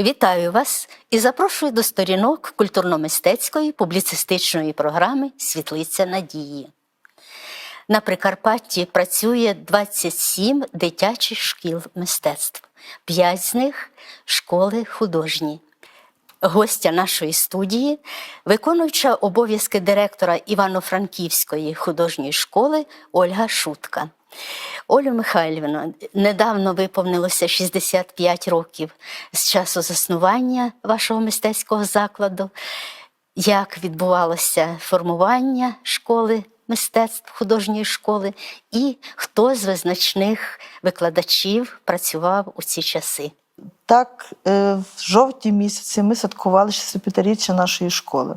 Вітаю вас і запрошую до сторінок культурно-мистецької публіцистичної програми Світлиця надії. На Прикарпатті працює 27 дитячих шкіл мистецтв, 5 з них школи художні. Гостя нашої студії, виконуюча обов'язки директора Івано-Франківської художньої школи Ольга Шутка. Олю Михайлівно, недавно виповнилося 65 років з часу заснування вашого мистецького закладу. Як відбувалося формування школи мистецтв художньої школи, і хто з визначних викладачів працював у ці часи? Так, е, в жовтні місяці ми святкували 65-річчя нашої школи.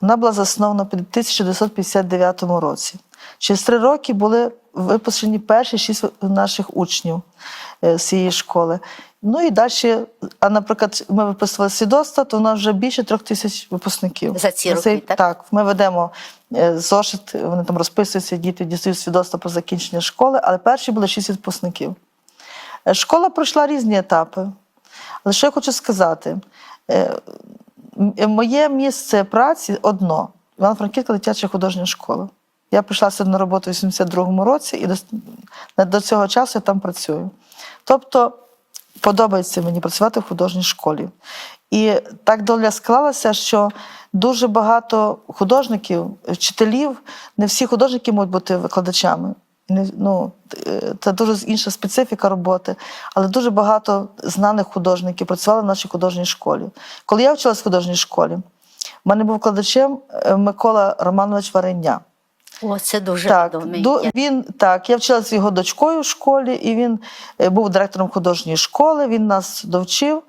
Вона була заснована в 1959 році. Через три роки були випущені перші шість наших учнів е, з цієї школи. Ну і далі, а наприклад, ми виписували свідоцтва, то у нас вже більше трьох тисяч випускників. За ці роки, так? Так, ми ведемо е, зошит, вони там розписуються, діти дістають свідоцтва про закінчення школи, але перші були шість випускників. Е, Школа пройшла різні етапи. Але що я хочу сказати? Моє місце праці одно Івано-Франківська дитяча художня школа. Я прийшла сюди на роботу в 82-му році і до, до цього часу я там працюю. Тобто подобається мені працювати в художній школі. І так доля склалася, що дуже багато художників, вчителів, не всі художники можуть бути викладачами. Ну, е, це дуже інша специфіка роботи, але дуже багато знаних художників працювали в нашій художній школі. Коли я вчилась в художній школі, в мене був викладачем е, Микола Романович Вареня. О, це дуже Так, відомий. Я- він так. Я вчилася з його дочкою в школі, і він е, був директором художньої школи. Він нас довчив.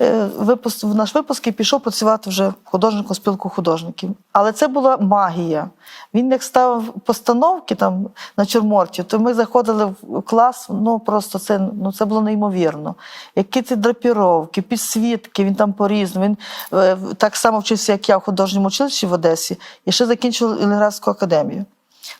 е, Випуск в наш випуск і пішов працювати вже в художнику спілку художників. Але це була магія. Він як ставив постановки там на чорморті, то ми заходили в клас. Ну просто це ну це було неймовірно. Які ці драпіровки, підсвітки, він там порізнав. Він е, так само вчився, як я в художньому училищі в Одесі, і ще закінчив Ілліградську академію.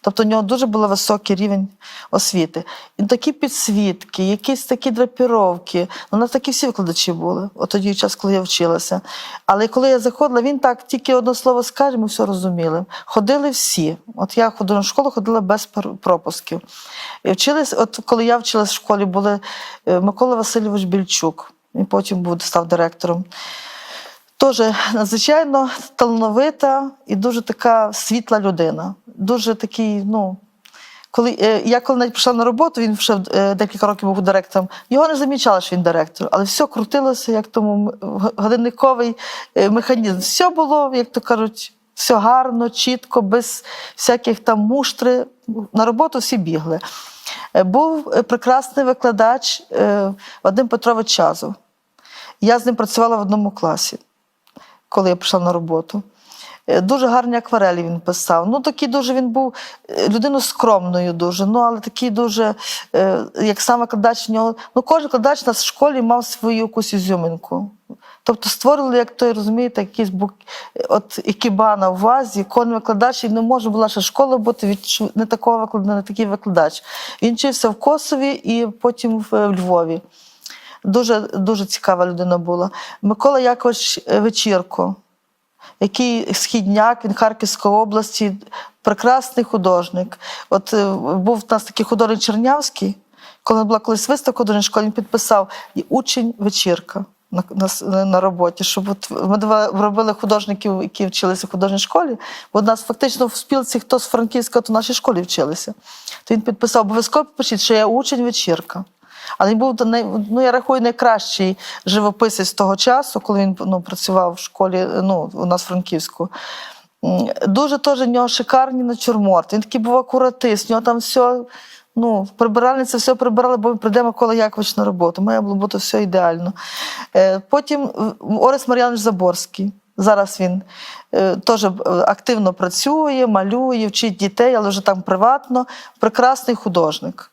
Тобто у нього дуже був високий рівень освіти. І такі підсвітки, якісь такі драпіровки. Ну, У нас такі всі викладачі були, от тоді час, коли я вчилася. Але коли я заходила, він так тільки одне слово скаже, ми все розуміли. Ходили всі. От я в художню школу ходила без пропусків. І вчились, от коли я вчилась в школі, були е, Микола Васильович Більчук, він потім був, став директором. Теж надзвичайно талановита і дуже така світла людина. Дуже такий, ну. Коли е, я коли навіть прийшла на роботу, він вже е, декілька років був директором. Його не замічали, що він директор, але все крутилося, як тому годинниковий е, механізм. Все було, як то кажуть, все гарно, чітко, без всяких там муштри. На роботу всі бігли. Був прекрасний викладач Вадим Петрович Чазов. Я з ним працювала в одному класі коли я прийшла на роботу. Е, Дуже гарні акварелі він писав. Ну, такий дуже він був е, людиною скромною, дуже, ну але такий дуже, е, як сам викладач нього. Ну, кожен нас в школі мав свою якусь ізюминку. Тобто створили, як той розумієте, якийсь бук, от ікібана в вазі, кожен викладач, і не може була ще школа бути від не такого викладача, не такий викладач. Він вчився в Косові і потім в Львові. Дуже, дуже цікава людина була. Микола Якович е, Вечірко, який східняк, він Харківської області, прекрасний художник. От е, був у нас такий художник Чернявський, коли була колись виставка художній школі, він підписав учень вечірка. На, на, на роботі, щоб от ми робили художників, які вчилися в художній школі, бо у нас фактично в спілці хто з Франківська, то в нашій школі вчилися. То він підписав, обов'язково пишіть, що я учень вечірка. Але він був ну, я рахую, найкращий живописець того часу, коли він ну, працював в школі ну, у нас Франківську. Дуже теж в нього шикарні натюрморти. Він такий був акуратист, в нього там все, ну, прибиральниця все прибирала, бо ми прийде Микола Якович на роботу. Має було бути все ідеально. Е, Потім Орес Мар'янович Заборський. Зараз він е, теж е, активно працює, малює, вчить дітей, але вже там приватно. Прекрасний художник.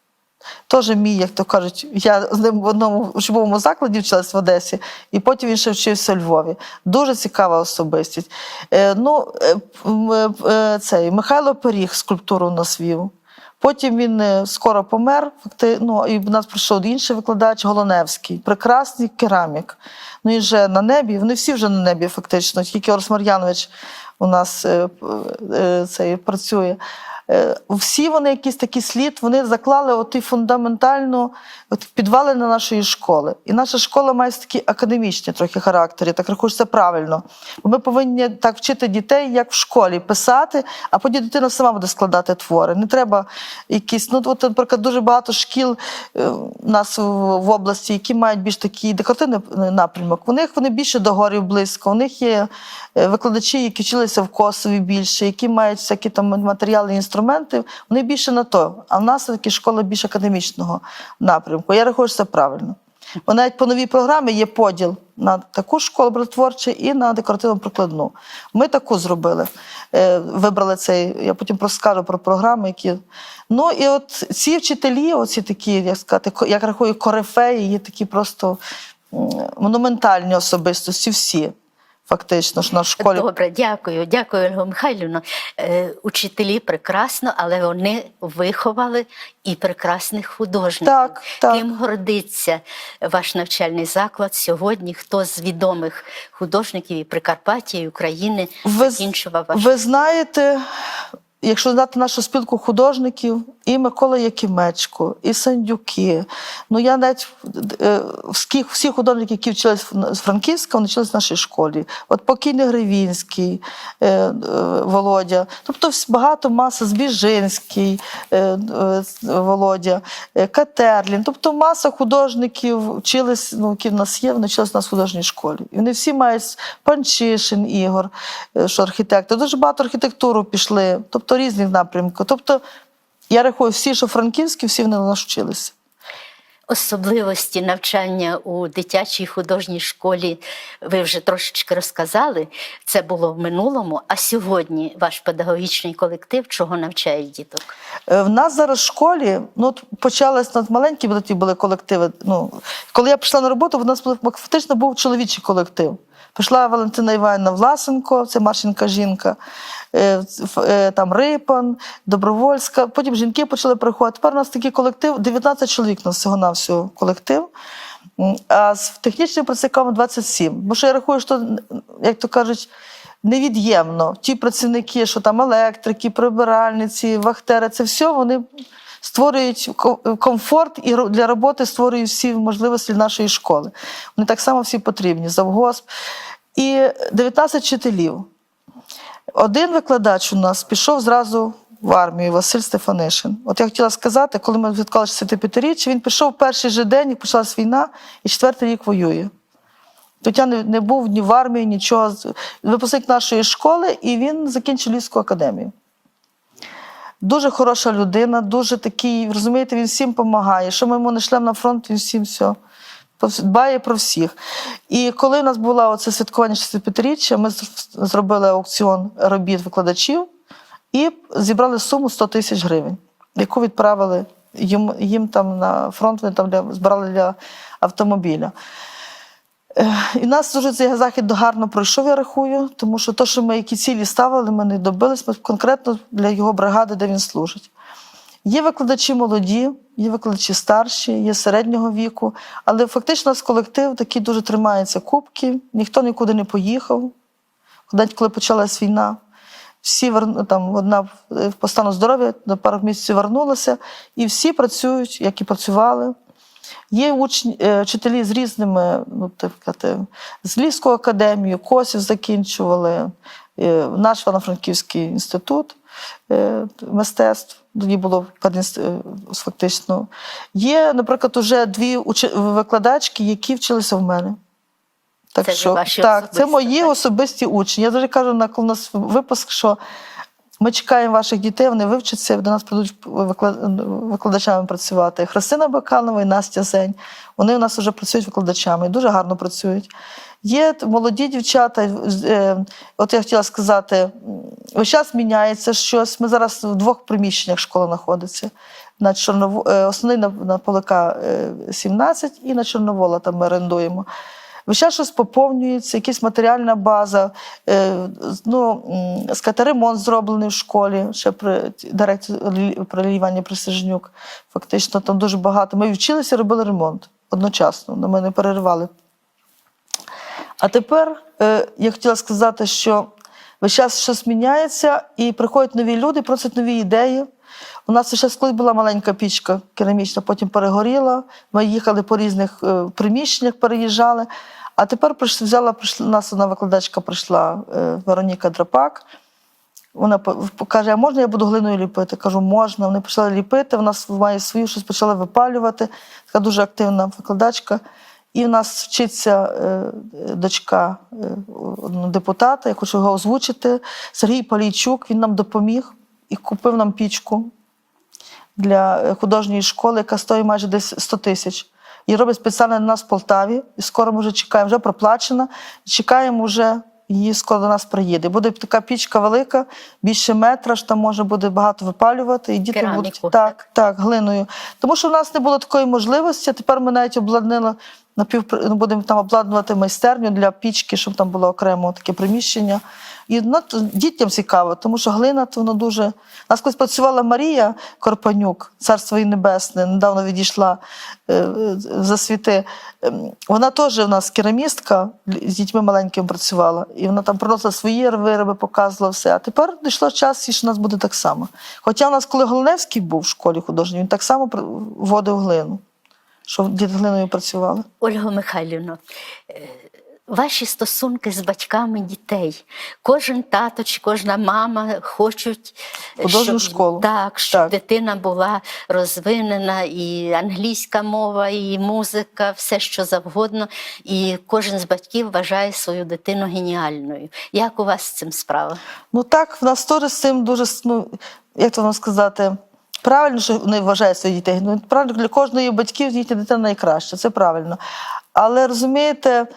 Теж мій, як то кажуть, я з ним в одному учбовому закладі вчилась в Одесі, і потім він ще вчився у Львові. Дуже цікава особистість. Е, ну, е, е, цей, Михайло Пиріг скульптуру нас вів. Потім він е, скоро помер. Ну, і в нас прийшов інший викладач Голоневський, прекрасний керамік. Ну і вже на небі, вони всі вже на небі, фактично. Тільки Орес Мар'янович у нас е, е, цей, працює. Е, Всі вони якийсь такий слід, вони заклали оті фундаментальну от підвали на нашої школи. І наша школа має такий академічний трохи характер, я так рахую, це правильно. Бо ми повинні так вчити дітей, як в школі, писати, а потім дитина сама буде складати твори. Не треба якісь, ну от, наприклад, дуже багато шкіл у нас в, області, які мають більш такий декоративний напрямок. У них вони більше до горів близько. У них є викладачі, які вчилися в Косові більше, які мають всякі там матеріали, інструменти. Вони більше на то. А в нас такі школа більш академічного напрямку. Я рахую, що це правильно. Бо навіть по новій програмі є поділ на таку школу образотворчу і на декоративно-прикладну. Ми таку зробили. Е, Вибрали цей, я потім розкажу про програми, які. Ну і от ці вчителі, оці такі, як сказати, як рахую, корифеї, є такі просто монументальні особистості, всі, фактично, ж на школі. Добре, дякую, дякую, Ольга Михайлівна. Е, учителі прекрасно, але вони виховали і прекрасних художників. Так, так. Ким гордиться ваш навчальний заклад сьогодні? Хто з відомих художників і Прикарпаття, і України Ви, закінчував ваш ви знаєте, якщо знати нашу спілку художників, і Микола Якимечко, і Сандюки. Ну я навіть е, всі, художники, які вчились з Франківська, вони вчились в нашій школі. От покійний Гривінський, е, е, Володя, тобто багато маса Збіжинський, Володя, Катерлін. Тобто маса художників вчились, ну, які в нас є, вони вчились в нас в художній школі. І вони всі мають Панчишин Ігор, що архітектор. Дуже багато архітектуру пішли, тобто різних напрямків. Тобто, я рахую, всі, що франківські, всі вони на нас вчилися. особливості навчання у дитячій художній школі ви вже трошечки розказали. Це було в минулому. А сьогодні ваш педагогічний колектив чого навчає діток? Е, В нас зараз в школі, ну от почалось на маленькі були колективи. Ну, коли я прийшла на роботу, в нас фактично був чоловічий колектив. Прийшла Валентина Іванівна Власенко, це Марченка жінка, е, е, там Рипан, Добровольська. Потім жінки почали приходити. Тепер у нас такий колектив, 19 чоловік у всього на всього колектив. А з технічними працівниками 27. Бо що я рахую, що, як то кажуть, невід'ємно. Ті працівники, що там електрики, прибиральниці, вахтери, це все вони створюють комфорт і для роботи створюють всі можливості нашої школи. Вони так само всі потрібні, завгосп. І 19 вчителів. Один викладач у нас пішов зразу в армію Василь Стефанишин. От я хотіла сказати, коли ми відклали 65-річчя, він пішов перший же день, як почалась війна, і четвертий рік воює. Тетя не, не був ні в армії, нічого. Випускник нашої школи, і він закінчив Львівську академію. Дуже хороша людина, дуже такий, розумієте, він всім допомагає. Що ми йому не шлемо на фронт, він всім все дбає про всіх. І коли у нас було оце святкування 65-річчя, ми зробили аукціон робіт викладачів і зібрали суму 100 тисяч гривень, яку відправили їм, їм там на фронт, вони там для, збирали для автомобіля. І нас дуже цей захід гарно пройшов, я рахую, тому що те, що ми які цілі ставили, ми не добились конкретно для його бригади, де він служить. Є викладачі молоді, є викладачі старші, є середнього віку, але фактично нас колектив такий дуже тримається кубки, ніхто нікуди не поїхав. Навіть коли почалась війна, всі там одна е, по стану здоров'я на пару місяців вернулася, і всі працюють, як і працювали. Є учні, е, вчителі з різними, ну, так сказати, з Львівською академією, Косів закінчували, е, наш Івано-Франківський інститут е, мистецтв. Тоді було фактично. Є, наприклад, уже дві викладачки, які вчилися в мене. Так, Це що, так, це мої так? особисті учні. Я завжди кажу, на коли у нас випуск, що ми чекаємо ваших дітей, вони вивчаться, до нас прийдуть викладачами працювати. Христина Баканова і Настя Зень. Вони у нас вже працюють викладачами, дуже гарно працюють. Є молоді дівчата. е, От я хотіла сказати, весь час міняється щось. Ми зараз в двох приміщеннях школа знаходиться. На Чорново... е, Основний на, Полика е, 17 і на Чорновола там ми орендуємо. Весь час щось поповнюється, якась матеріальна база. Е, ну, скатеремонт зроблений в школі, ще при директорі Лі- при Лілії Івані Присяжнюк. Фактично, там дуже багато. Ми вчилися, робили ремонт одночасно, на мене переривали. А тепер е, я хотіла сказати, що весь час щось міняється, і приходять нові люди, просять нові ідеї. У нас ще колись була маленька пічка керамічна, потім перегоріла. Ми їхали по різних е, приміщеннях, переїжджали. А тепер взяла, прийшла, нас одна викладачка прийшла е, Вероніка Драпак. Вона каже: а можна я буду глиною ліпити? Кажу, можна. Вони почали ліпити, вона має свою щось почала випалювати. Така дуже активна викладачка. І в нас вчиться е, дочка депутата, я хочу його озвучити. Сергій Полійчук, він нам допоміг і купив нам пічку для е, художньої школи, яка стоїть майже десь 100 тисяч. І робить спеціально на нас в Полтаві. І скоро ми вже чекаємо, вже проплачена. Чекаємо вже. Її скоро до нас приїде. Буде така пічка велика, більше метра, ж там може буде багато випалювати, і діти Кераміку, будуть так, так, глиною. Тому що в нас не було такої можливості. Тепер ми навіть обладнали напів ну, будемо там обладнувати майстерню для пічки, щоб там було окремо таке приміщення. І ну, дітям цікаво, тому що глина то воно дуже. У нас колись працювала Марія Корпанюк, царство її небесне, недавно відійшла е, е, за світи. Ем, Вона теж у нас керамістка з дітьми маленькими працювала, і вона там приносила свої вироби, показувала все. А тепер дійшло час, і що у нас буде так само. Хоча у нас, коли Голоневський був в школі художній, він так само вводив глину, що діти глиною працювали. Ольга Михайлівна, е, ваші стосунки з батьками дітей. Кожен тато чи кожна мама хочуть, Художню школу. Так, щоб Так. дитина була розвинена, і англійська мова, і музика, все що завгодно. І кожен з батьків вважає свою дитину геніальною. Як у вас з цим справа? Ну так, в нас теж з цим дуже, ну, як то вам сказати, правильно, що вони вважають своїх дітей. Ну, правильно, для кожної батьків їхня дитина найкраща, це правильно. Але розумієте,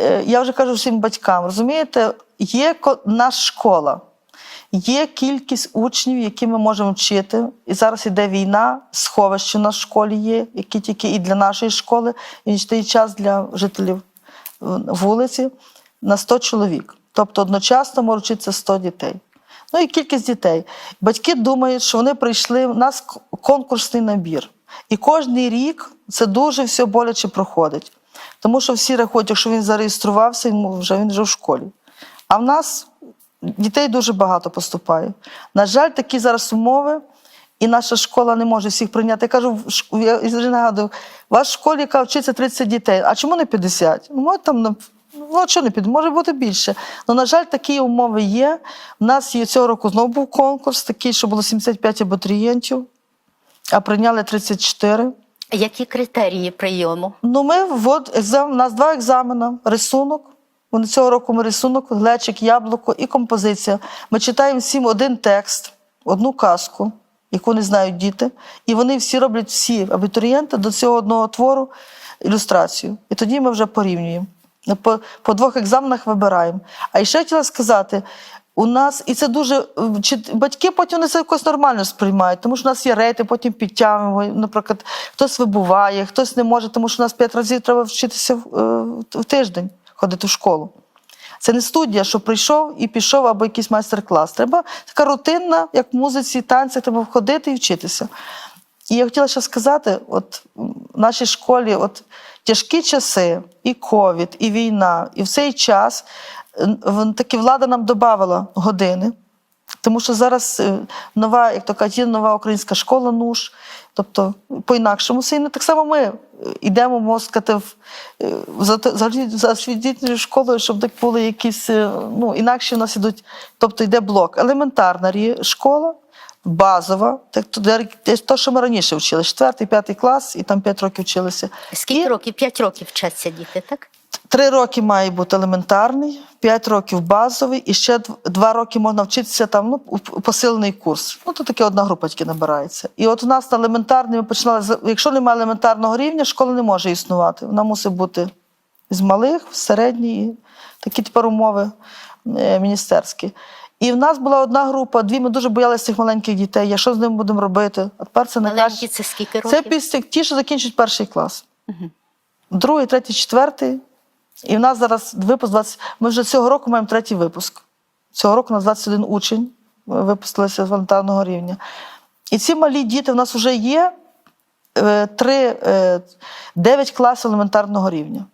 е, я вже кажу всім батькам, розумієте, є наша школа. Є кількість учнів, які ми можемо вчити. І зараз іде війна, сховище на школі є, які тільки і для нашої школи, і нічний час для жителів вулиці на 100 чоловік. Тобто одночасно може вчитися 100 дітей. Ну і кількість дітей. Батьки думають, що вони прийшли. У нас конкурсний набір. І кожен рік це дуже все боляче проходить. Тому що всі рахують, якщо він зареєструвався, йому вже він вже в школі. А в нас дітей дуже багато поступає. На жаль, такі зараз умови, і наша школа не може всіх прийняти. Я кажу, я нагадую, в школі, яка вчиться 30 дітей, а чому не 50? Ну, там, ну, а чого не піде? Може бути більше. Ну, на жаль, такі умови є. У нас є цього року знову був конкурс, такий, що було 75 абітурієнтів, а прийняли 34. Які критерії прийому? Ну, ми ввод, екзам, у нас два екзамени, рисунок. Вони цього року ми рисунок, глечик, яблуко і композиція. Ми читаємо всім один текст, одну казку, яку не знають діти. І вони всі роблять всі абітурієнти до цього одного твору ілюстрацію. І тоді ми вже порівнюємо. По, по двох екзаменах вибираємо. А ще хотіла сказати. У нас, і це дуже е, чи батьки потім вони це якось нормально сприймають, тому що у нас є рейти, потім підтягуємо. Наприклад, хтось вибуває, хтось не може, тому що у нас п'ять разів треба вчитися в, е, в тиждень, ходити в школу. Це не студія, що прийшов і пішов або якийсь майстер-клас. Треба така рутинна, як в музиці, танці, треба ходити і вчитися. І я хотіла ще сказати: от в нашій школі от тяжкі часи, і ковід, і війна, і в цей час е, таки влада нам додавала години. Тому що зараз е, нова, як то кажуть, є нова українська школа НУШ, тобто по-інакшому все. Так само ми е, йдемо, можна сказати, в, за, те- за, за освітньою школою, щоб так були якісь, ну, інакші у нас ідуть, тобто йде блок. Елементарна школа, базова, так, то, те, що ми раніше вчили, четвертий, п'ятий клас, і там п'ять років вчилися. Скільки І- років? П'ять років вчаться діти, так? Три роки має бути елементарний, п'ять років базовий, і ще два роки можна вчитися там ну, посилений курс. Ну, то таке одна група тільки набирається. І от у нас на елементарний ми починали, якщо немає елементарного рівня, школа не може існувати. Вона мусить бути з малих, в середній, такі тепер умови е, міністерські. І в нас була одна група, дві ми дуже боялися цих маленьких дітей. Я що з ними будемо робити? А тепер це Маленькі це скільки років? Це після ті, що закінчують перший клас. Другий, третій, четвертий. І в нас зараз випуск 20. Ми вже цього року маємо третій випуск. Цього року у нас 21 учень е, випустилися з елементарного рівня. І ці малі діти в нас вже є е, три, е, 9 класів елементарного рівня.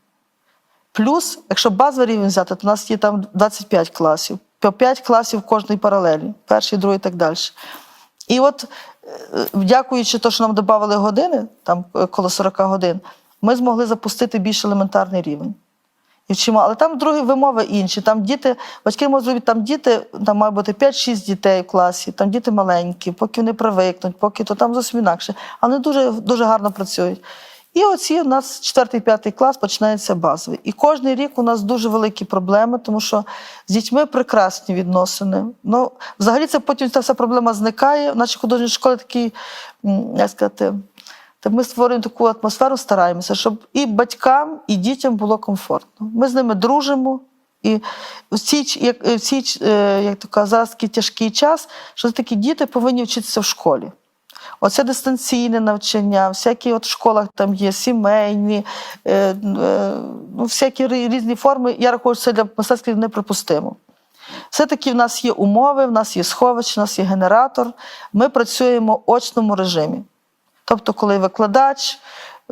Плюс, якщо базовий рівень взяти, то у нас є там 25 класів, по 5 класів в кожній паралелі, перший, другий і так далі. І от, е, дякуючи тому, що нам додали години, там е, коло 40 годин, ми змогли запустити більш елементарний рівень. І але там другі вимови інші. Там діти, батьки можуть зробити, там діти, там має бути 5-6 дітей в класі, там діти маленькі, поки вони привикнуть, поки то там зовсім інакше. А вони дуже, дуже гарно працюють. І оці у нас 4-5 клас починається базовий. І кожен рік у нас дуже великі проблеми, тому що з дітьми прекрасні відносини. Ну, взагалі, це потім ця вся проблема зникає. В нашій художній школі такий, м, як сказати, так ми створюємо таку атмосферу, стараємося, щоб і батькам, і дітям було комфортно. Ми з ними дружимо. І в цій, як, в цій е, як то кажуть, тяжкий час, що такі діти повинні вчитися в школі. Оце дистанційне навчання, всякі от в школах там є сімейні, е, е, ну, всякі різні форми. Я рахую, що це для мистецьких неприпустимо. Все-таки в нас є умови, в нас є сховище, в нас є генератор. Ми працюємо в очному режимі. Тобто, коли викладач,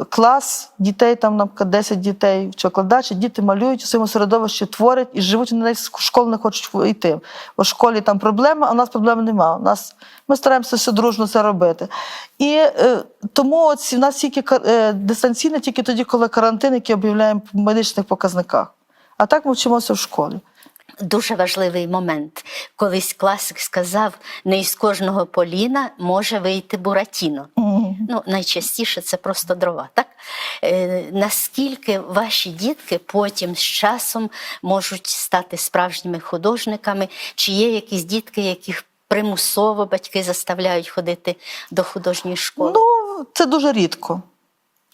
клас, дітей, там, наприклад, 10 дітей чи викладач, і діти малюють у своєму середовищі, творять і живуть, вони навіть в школу не хочуть йти. Бо в школі там проблеми, а у нас проблем немає. У нас, ми стараємося все дружно це робити. І е, тому оці, в нас тільки е, дистанційно, тільки тоді, коли карантин, який об'являємо в медичних показниках. А так ми вчимося в школі. Дуже важливий момент. Колись класик сказав: не із кожного поліна може вийти буратіно. Ну, найчастіше це просто дрова. Так? Е, наскільки ваші дітки потім з часом можуть стати справжніми художниками? Чи є якісь дітки, яких примусово батьки заставляють ходити до художньої школи? Ну, це дуже рідко.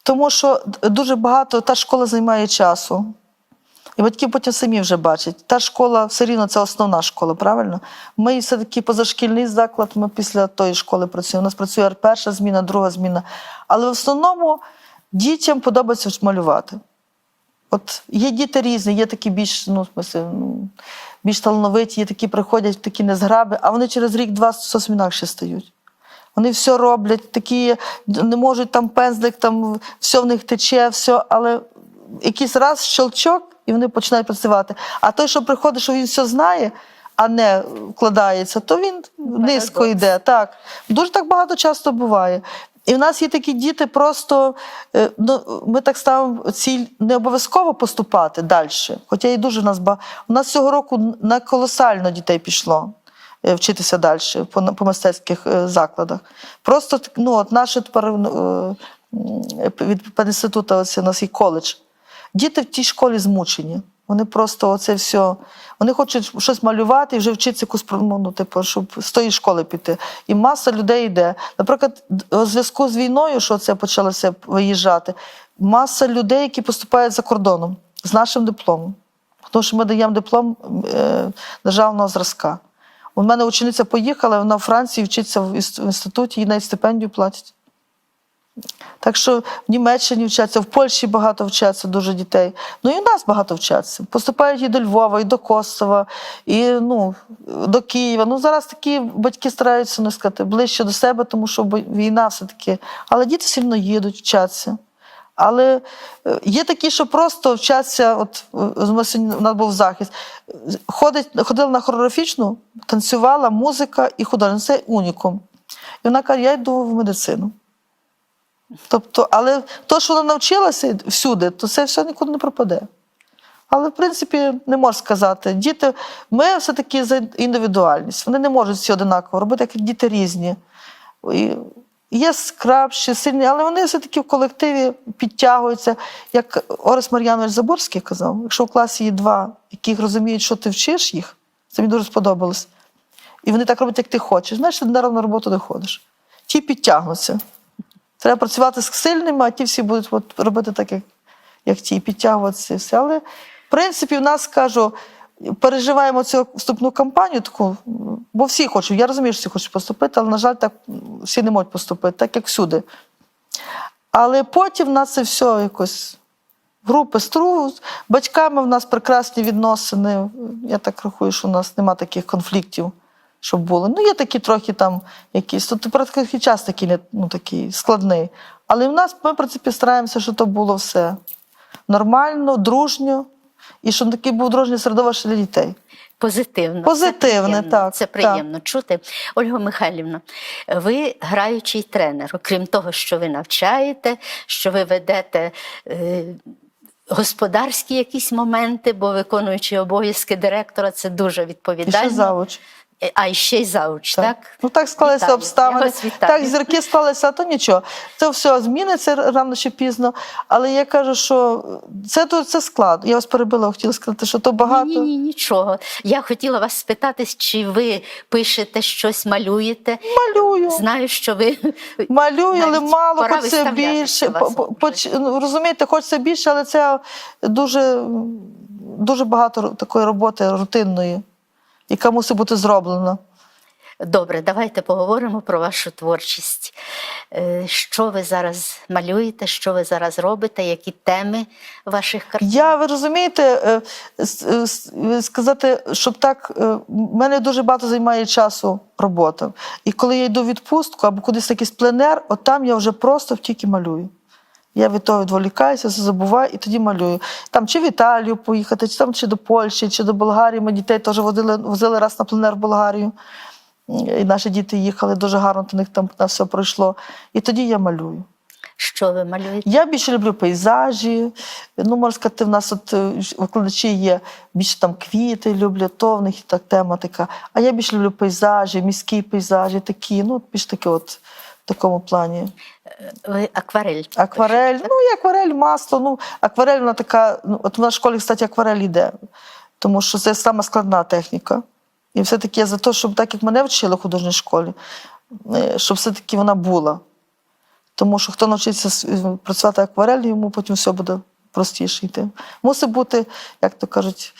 Тому що дуже багато та школа займає часу. І батьки потім самі вже бачать. Та школа все рівно це основна школа, правильно? Ми все-таки позашкільний заклад, ми після тої школи працюємо. У нас працює перша зміна, друга зміна. Але в основному дітям подобається малювати. От є діти різні, є такі більш, ну, в ну, більш талановиті, є такі приходять, такі незграби, а вони через рік-два зовсім інакше стають. Вони все роблять, такі не можуть там пензлик, там все в них тече, все, але якийсь раз щелчок, і вони починають працювати. А той, що приходить, що він все знає, а не вкладається, то він низько йде. Так. Дуже так багато часто буває. І в нас є такі діти, просто е, ну, ми так ставимо ціль не обов'язково поступати далі. Хоча і дуже нас багато. У нас цього року на колосально дітей пішло е, вчитися далі по, по мистецьких е, закладах. Просто ну, от наше тепер від пединституту, ось у нас є коледж. Діти в тій школі змучені. Вони просто оце все. Вони хочуть щось малювати і вже вчитися якусь про- ну, типу, щоб з тої школи піти. І маса людей йде. Наприклад, у зв'язку з війною, що це почалося виїжджати, маса людей, які поступають за кордоном з нашим дипломом. Тому що ми даємо диплом е, державного зразка. У мене учениця поїхала, вона в Франції вчиться в інституті, їй навіть стипендію платять. Так що в Німеччині вчаться, в Польщі багато вчаться дуже дітей. Ну і в нас багато вчаться. Поступають і до Львова, і до Косова, і ну, до Києва. Ну зараз такі батьки стараються ну, сказати, ближче до себе, тому що війна все-таки. Але діти сильно їдуть, вчаться. Але е, є такі, що просто вчаться, от е, у нас був захист. Ходить, ходила на хореографічну, танцювала, музика і художник. Це унікум. І вона каже, я йду в медицину. Тобто, але то, що вона навчилася всюди, то це все нікуди не пропаде. Але, в принципі, не можна сказати. Діти, ми все-таки за індивідуальність. Вони не можуть всі одинаково робити, як діти різні. І є скрабші, сильні, але вони все-таки в колективі підтягуються. Як Орес Мар'янович Заборський казав, якщо в класі є два, яких розуміють, що ти вчиш їх, це мені дуже сподобалось. І вони так роблять, як ти хочеш. Знаєш, ти на роботу не ходиш. Ті підтягнуться. Треба працювати з сильними, а ті всі будуть от, робити так, як, як ті, підтягуватися все. Але, в принципі, в нас кажу, переживаємо цю вступну кампанію, таку, бо всі хочуть. Я розумію, що всі хочуть поступити, але, на жаль, так всі не можуть поступити, так як всюди. Але потім в нас це все якось групи стру. Батьками в нас прекрасні відносини. Я так рахую, що у нас нема таких конфліктів, щоб було. Ну, є такі трохи там якісь. Тут такий час такий, не- ну, такий складний. Але в нас ми, в принципі, стараємося, щоб то було все нормально, дружньо, і щоб такий був дружнє середовище для дітей. Позитивно. Позитивне, це так, Це приємно чути. Ольга Михайлівна, ви граючий тренер, окрім того, що ви навчаєте, що ви ведете. Е, Господарські якісь моменти, бо виконуючи обов'язки директора, це дуже І ще завуч. Е, А ще й зауч, так? Ну так склалися Вітаю. Обставини. Так, зірки склалися, а то нічого. Це все зміниться рано чи пізно. Але я кажу, що це, то- це склад. Я вас перебила, хотіла сказати, що то багато. Ні, ні, нічого. Я хотіла вас спитати, чи ви пишете щось, малюєте. Малюю. Знаю, що ви Малюю, але мало, хочеться більше. поч- ну, Розумієте, хочеться більше, але це дуже, дуже багато такої роботи рутинної, яка мусить бути зроблена. Добре, давайте поговоримо про вашу творчість. Е, Що ви зараз малюєте, що ви зараз робите, які теми ваших картин? Я, ви розумієте, е, е, сказати, щоб так, в мене дуже багато займає часу робота. І коли я йду в відпустку або кудись якийсь пленер, от там я вже просто тільки малюю. Я від того відволікаюся, забуваю і тоді малюю. Там чи в Італію поїхати, чи там чи до Польщі, чи до Болгарії. Ми дітей теж возили, возили раз на пленер в Болгарію. І наші діти їхали дуже гарно, то них там на все пройшло. І тоді я малюю. Що ви малюєте? Я більше люблю пейзажі. Ну, можна сказати, в нас от е, викладачі є більше там квіти люблять, то в них так тема така. А я більше люблю пейзажі, міські пейзажі, такі, ну, більш такі от в такому плані. Ви акварель. Акварель, ну і акварель, масло. Ну, акварель вона така, ну, от в нашій школі, кстати, акварель йде, тому що це сама складна техніка. І все-таки я за те, щоб так як мене вчили в художній школі, е, щоб все-таки вона була. Тому що хто навчиться е, працювати акварелью, йому потім все буде простіше йти. Мусить бути, як то кажуть,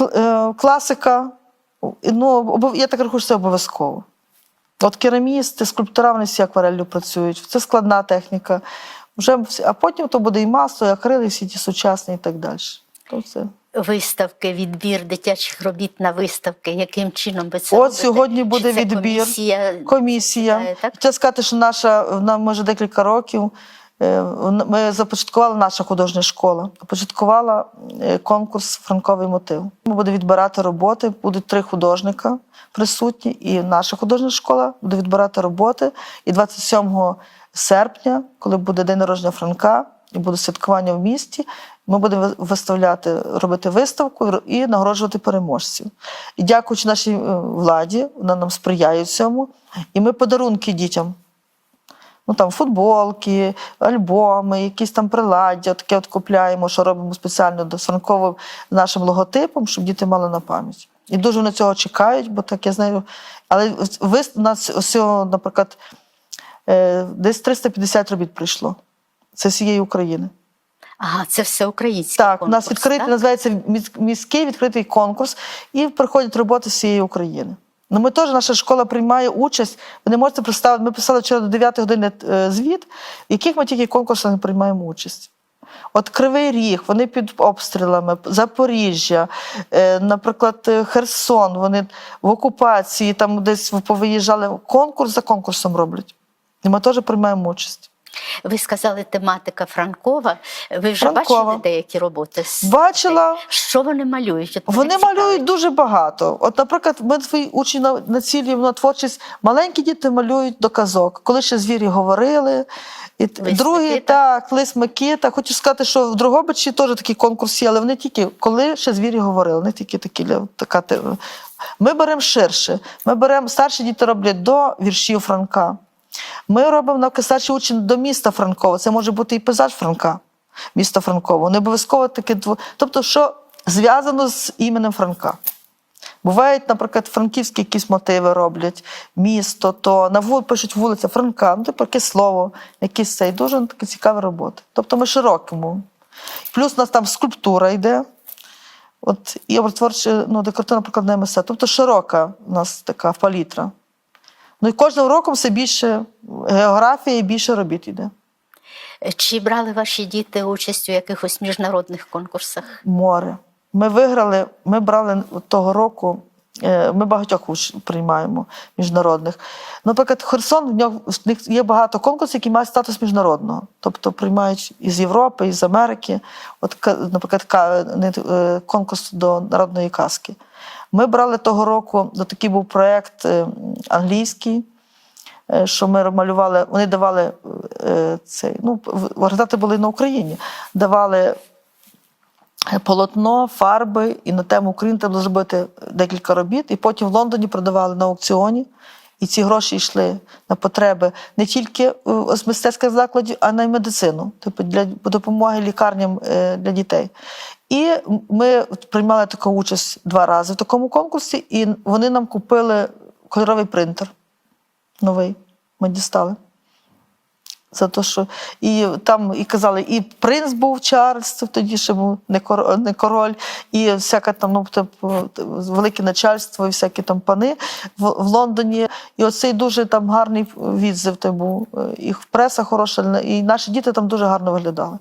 е, класика. Ну, я так рахую, що це обов'язково. От керамісти, скульптора, вони всі аквареллю працюють. Це складна техніка. Вже, а потім то буде і масло, і акрил, і всі ті сучасні і так далі. То це. Виставки, відбір дитячих робіт на виставки. Яким чином ви це От робите? сьогодні буде відбір. Комісія? Комісія. Е, так? Хотіла сказати, що наша, вона може декілька років. Е, Ми започаткувала наша художня школа, започаткувала е, конкурс Франковий мотив. Ми будемо відбирати роботи, будуть три художника присутні, і наша художня школа буде відбирати роботи. І 27 серпня, коли буде день народження Франка, і буде святкування в місті, ми будемо виставляти, робити виставку і нагороджувати переможців. І дякуючи нашій е, владі, вона нам сприяє цьому. І ми подарунки дітям. Ну там футболки, альбоми, якісь там приладдя, таке от купляємо, що робимо спеціально до франковим нашим логотипом, щоб діти мали на пам'ять. І дуже вони цього чекають, бо так я знаю. Але ви нас всього, наприклад, е, десь 350 робіт прийшло. Це з всієї України. Ага, це все українське. Так, у нас відкритий, називається міський відкритий конкурс, і приходять роботи з всієї України. Ну, ми теж, наша школа приймає участь. Ви не можете представити, ми писали вчора до 9 години е, звіт, в яких ми тільки конкурсах не приймаємо участь. От Кривий Ріг, вони під обстрілами, Запоріжжя, е, наприклад, е, Херсон, вони в окупації, там десь повиїжджали. Конкурс за конкурсом роблять. І ми теж приймаємо участь. Ви сказали, тематика Франкова. Ви вже Франкова. бачили деякі роботи? Бачила. Що вони малюють? От Вони малюють дуже багато. От, наприклад, ми свої учні на- націлюємо на творчість. Маленькі діти малюють до казок. Коли ще звірі говорили. І Лис другий, Микита. так, лис Микита. Хочу сказати, що в Дрогобичі теж такий конкурс є, але вони тільки коли ще звірі говорили, не тільки такі така. Ми беремо ширше. Ми беремо старші діти роблять до віршів Франка. Ми робимо навки старші учні до міста Франкова. Це може бути і пейзаж Франка, міста Франково. Не обов'язково таке дво. Тобто, що зв'язано з іменем Франка. Бувають, наприклад, франківські якісь мотиви роблять, місто, то на вул пишуть вулиця Франка, ну, типу яке слово, якийсь цей. Дуже такі цікаві роботи. Тобто ми широкому. Плюс у нас там скульптура йде. От, і образотворче, ну, декоративно прикладне мистецтво. Тобто широка у нас така палітра. Ну і кожним роком все більше географія і більше робіт йде. Чи брали ваші діти участь у якихось міжнародних конкурсах? море. Ми виграли, ми брали того року. е, Ми багатьох приймаємо міжнародних. Наприклад, Херсон в нього в них є багато конкурсів, які мають статус міжнародного. Тобто приймають із Європи, із Америки. От, наприклад, не, е, конкурс до народної казки. Ми брали того року, до такий був проєкт е, англійський, е, що ми малювали, вони давали е, цей, ну, результати були на Україні, давали полотно, фарби, і на тему України треба було зробити декілька робіт, і потім в Лондоні продавали на аукціоні. І ці гроші йшли на потреби не тільки з мистецьких закладів, а й на медицину, тобто для допомоги лікарням для дітей. І ми приймали таку участь два рази в такому конкурсі, і вони нам купили кольоровий принтер новий. Ми дістали. За те, що і там і казали, і принц був Чарльз, тоді ще був не король, не король, і всяке там, ну типу, велике начальство, і всякі там пани в, в Лондоні. І оцей дуже там гарний відзив той був. І преса хороша, і наші діти там дуже гарно виглядали.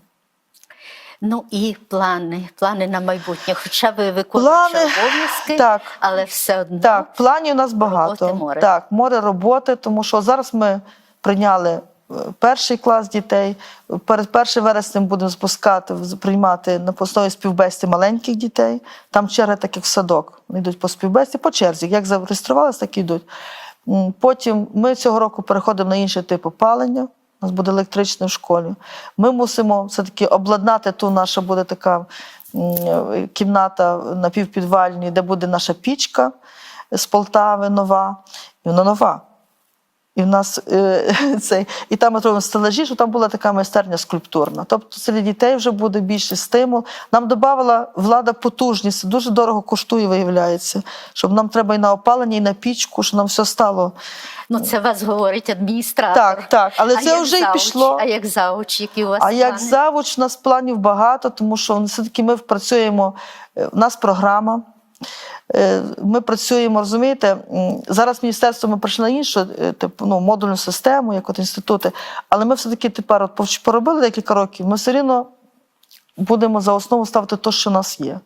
Ну і плани, плани на майбутнє. Хоча ви виконуєте обов'язки, так. але все одно Так, планів у нас багато. Роботи море. Так, море роботи, тому що зараз ми прийняли е, перший клас дітей. Перед 1 вереснем будемо спускати, приймати на основі співбесті маленьких дітей. Там черги так як в садок. Вони йдуть по співбесті, по черзі. Як зареєструвалися, так і йдуть. Потім ми цього року переходимо на інший тип опалення. У нас буде електричне в школі. Ми мусимо все-таки обладнати ту наша буде така м, кімната напівпідвальні, де буде наша пічка з Полтави нова. І вона нова. І в нас е, цей, і там ми робимо стелажі, що там була така майстерня скульптурна. Тобто для дітей вже буде більший стимул. Нам додавала влада потужність, дуже дорого коштує, виявляється. Щоб нам треба і на опалення, і на пічку, щоб нам все стало. ну це вас говорить адміністратор. Так, так. Але А це вже й пішло. А як завуч, які у вас А як завуч, у нас планів багато, тому що все-таки ми працюємо, е, у нас програма. Е, Ми працюємо, розумієте, зараз міністерство ми прийшли на іншу е, типу, ну, модульну систему, як от інститути, але ми все-таки тепер от повч- поробили декілька років, ми все рівно будемо за основу ставити те, що в нас є.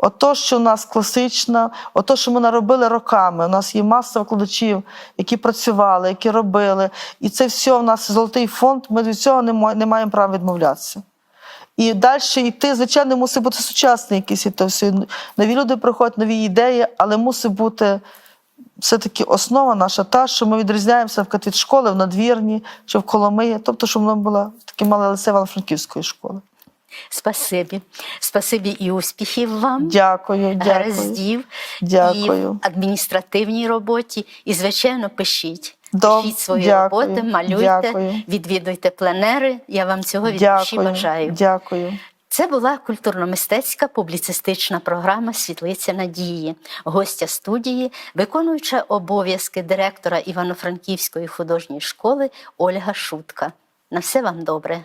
Ото, що в нас класична, ото, що ми наробили роками. У нас є маса викладачів, які працювали, які робили. І це все у нас золотий фонд. Ми від цього не маємо права відмовлятися. І далі йти, звичайно, мусить бути сучасний якийсь і то все. Нові люди приходять, нові ідеї, але мусить бути все-таки основа наша та, що ми відрізняємося від школи в надвірні чи в Коломиї, тобто, щоб воно була таке мале лице Івано-Франківської школи. Спасибі. Спасибі і успіхів вам. Дякую, дякую. гараздів і в адміністративній роботі. І, звичайно, пишіть. Доб- Пишіть свої дякую, роботи, малюйте, дякую. відвідуйте пленери. Я вам цього від душі бажаю. дякую. Це була культурно-мистецька публіцистична програма Світлиця надії. Гостя студії, виконуюча обов'язки директора Івано-Франківської художньої школи Ольга Шутка. На все вам добре.